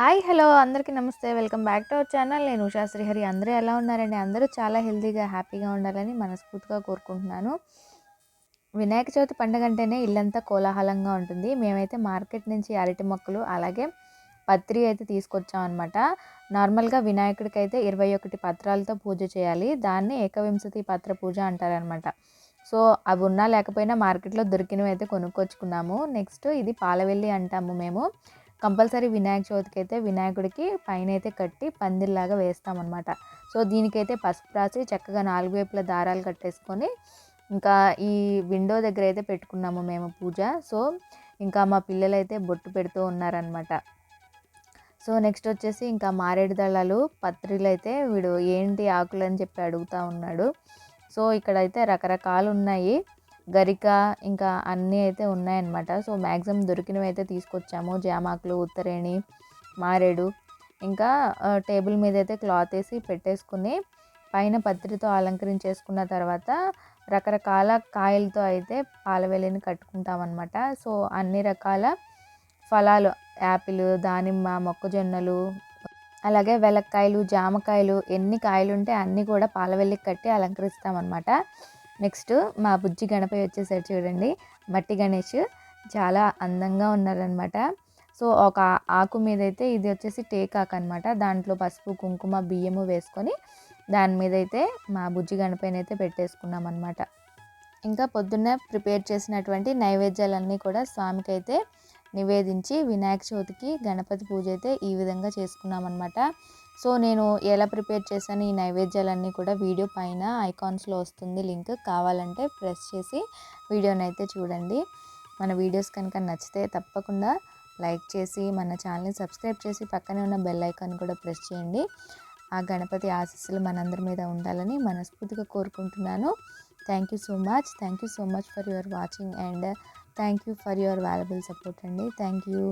Hi hello అందరికీ నమస్తే. Welcome back to our channel. నేను ఉషా శ్రీహరి. అందరూ ఎలా ఉన్నారండి? అందరూ చాలా హెల్తీగా హ్యాపీగా ఉండాలని మనస్ఫూర్తిగా కోరుకుంటున్నాను. వినాయక చవితి పండుగ అంటేనే ఇల్లంతా కోలాహలంగా ఉంటుంది. మేమైతే మార్కెట్ నుంచి అరటి మొక్కలు అలాగే పత్రి అయితే తీసుకొచ్చాం అనమాట నార్మల్గా వినాయకుడికి అయితే ఇరవై ఒకటి పత్రాలతో పూజ చేయాలి. దాన్ని ఏకవింశతి పత్ర పూజ అంటారనమాట సో అవి ఉన్నా లేకపోయినా మార్కెట్లో దొరికినవి అయితే కొనుక్కొచ్చుకున్నాము. నెక్స్ట్ ఇది పాలవెల్లి అంటాము మేము. కంపల్సరీ వినాయక చవితికి అయితే వినాయకుడికి పైన అయితే కట్టి పందిరిలాగా వేస్తామన్నమాట. సో దీనికైతే పసుపు రాసి చక్కగా నాలుగు వైపుల దారాలు కట్టేసుకొని ఇంకా ఈ విండో దగ్గర అయితే పెట్టుకున్నాము మేము పూజ. సో ఇంకా మా పిల్లలు అయితే బొట్టు పెడుతూ ఉన్నారనమాట సో నెక్స్ట్ వచ్చేసి ఇంకా మారేడు దళాలు పత్రిలు అయితే వీడు ఏంటి ఆకులు అని చెప్పి అడుగుతూ ఉన్నాడు. సో ఇక్కడైతే రకరకాలు ఉన్నాయి గరిక ఇంకా అన్నీ అయితే ఉన్నాయన్నమాట. సో మ్యాక్సిమం దొరికినవి అయితే తీసుకొచ్చాము. జామాకులు ఉత్తరేణి మారేడు. ఇంకా టేబుల్ మీద అయితే క్లాత్ వేసి పెట్టేసుకుని పైన పత్రితో అలంకరించేసుకున్న తర్వాత రకరకాల కాయలతో అయితే పాలవెల్లిని కట్టుకుంటామన్నమాట. సో అన్ని రకాల ఫలాలు యాపిల్ దానిమ్మ మొక్కజొన్నలు అలాగే వెలక్కాయలు జామకాయలు ఎన్ని కాయలు ఉంటే అన్నీ కూడా పాలవెల్లికి కట్టి అలంకరిస్తామన్నమాట. నెక్స్ట్ మా బుజ్జి గణపతి వచ్చేసరి చూడండి. మట్టి గణేష్ చాలా అందంగా ఉన్నారనమాట సో ఒక ఆకు మీద అయితే ఇది వచ్చేసి టేకాకు అనమాట దాంట్లో పసుపు కుంకుమ బియ్యము వేసుకొని దాని మీద అయితే మా బుజ్జి గణపతిని అయితే పెట్టేసుకున్నాం అనమాట ఇంకా పొద్దున్నే ప్రిపేర్ చేసినటువంటి నైవేద్యాలన్నీ కూడా స్వామికి అయితే నివేదించి వినాయక చవితికి గణపతి పూజ అయితే ఈ విధంగా చేసుకున్నామన్నమాట. సో నేను ఎలా ప్రిపేర్ చేశాను ఈ నైవేద్యాలన్నీ కూడా వీడియో పైన ఐకాన్స్లో వస్తుంది లింక్. కావాలంటే ప్రెస్ చేసి వీడియోని అయితే చూడండి. మన వీడియోస్ కనుక నచ్చితే తప్పకుండా లైక్ చేసి మన ఛానల్ని సబ్స్క్రైబ్ చేసి పక్కనే ఉన్న బెల్ ఐకాన్ కూడా ప్రెస్ చేయండి. ఆ గణపతి ఆశీస్సులు మనందరి మీద ఉండాలని మనస్ఫూర్తిగా కోరుకుంటున్నాను. Thank you so much. Thank you so much for your watching and thank you for your valuable support అండి. Thank you.